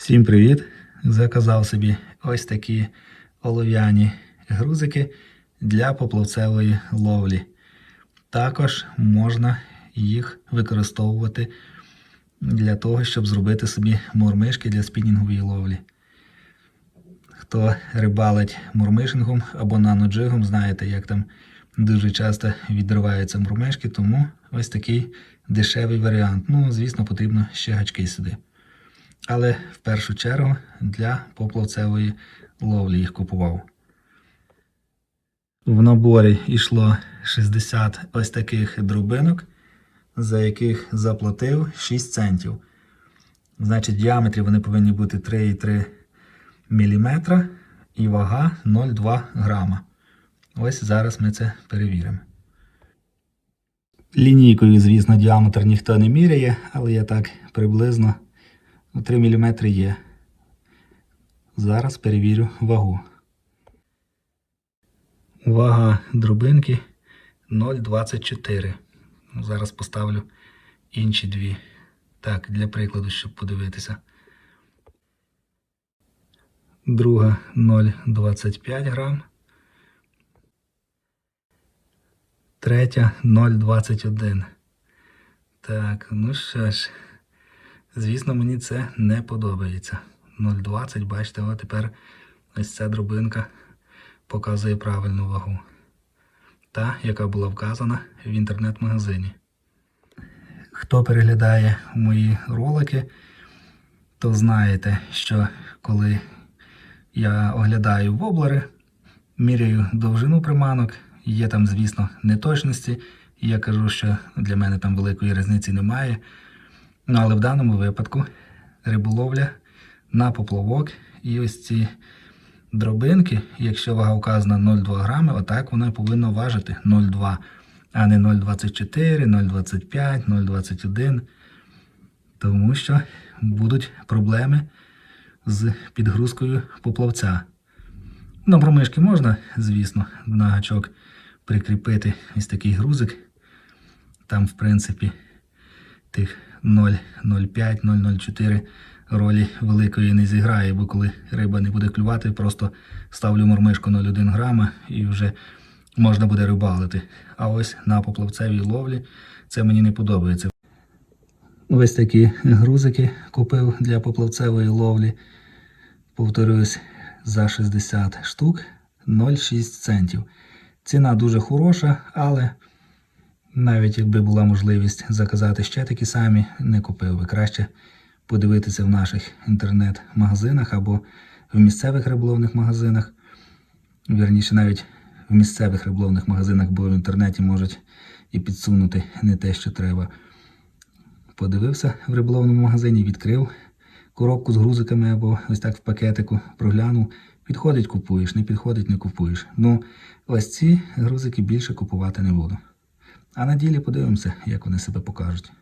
Всім привіт! Заказав собі ось такі олов'яні грузики для поплавцевої ловлі. Також можна їх використовувати для того, щоб зробити собі мурмишки для спінінгової ловлі. Хто рибалить мурмишингом або наноджигом, знаєте, як там дуже часто відриваються мурмишки, тому ось такий дешевий варіант. Ну, звісно, потрібно ще гачки сюди. Але в першу чергу для поплавцевої ловлі їх купував. В наборі йшло 60 ось таких дробинок, за яких заплатив 6 центів. Значить, в діаметрі вони повинні бути 3,3 мм і вага 0,2 грама. Ось зараз ми це перевіримо. Лінійкою, звісно, діаметр ніхто не міряє, але я так приблизно 3 мм є. Зараз перевірю вагу. Вага дробинки 0,24. Ну, Зараз поставлю інші дві. Так, для прикладу, щоб подивитися. Друга 0,25 грам. Третя 0,21. Так, ну що ж. Звісно, мені це не подобається. 0,20, бачите, а тепер ось ця дробинка показує правильну вагу. Та, яка була вказана в інтернет-магазині. Хто переглядає мої ролики, то знаєте, що коли я оглядаю воблери, міряю довжину приманок, є там, звісно, неточності. Я кажу, що для мене там великої різниці немає. Ну, але в даному випадку риболовля на поплавок і ось ці дробинки, якщо вага вказана 0,2 грами, отак вона повинна важити 0,2, а не 0,24, 0,25, 0,21. Тому що будуть проблеми з підгрузкою поплавця. На промишки можна, звісно, на гачок прикріпити ось такий грузик. Там, в принципі, тих 0,05, 0,04 ролі великої не зіграє, бо коли риба не буде клювати, просто ставлю мормишку 0,1 грама і вже можна буде рибалити. А ось на поплавцевій ловлі це мені не подобається. Ось такі грузики купив для поплавцевої ловлі. Повторюсь, за 60 штук 0,6 центів. Ціна дуже хороша, але навіть якби була можливість заказати ще такі самі, не купив би. Краще подивитися в наших інтернет-магазинах або в місцевих риболовних магазинах. Вірніше, навіть в місцевих риболовних магазинах, бо в інтернеті можуть і підсунути не те, що треба. Подивився в риболовному магазині, відкрив коробку з грузиками або ось так в пакетику, проглянув. Підходить, купуєш, не підходить, не купуєш. Ну, ось ці грузики більше купувати не буду. А на ділі подивимося, як вони себе покажуть.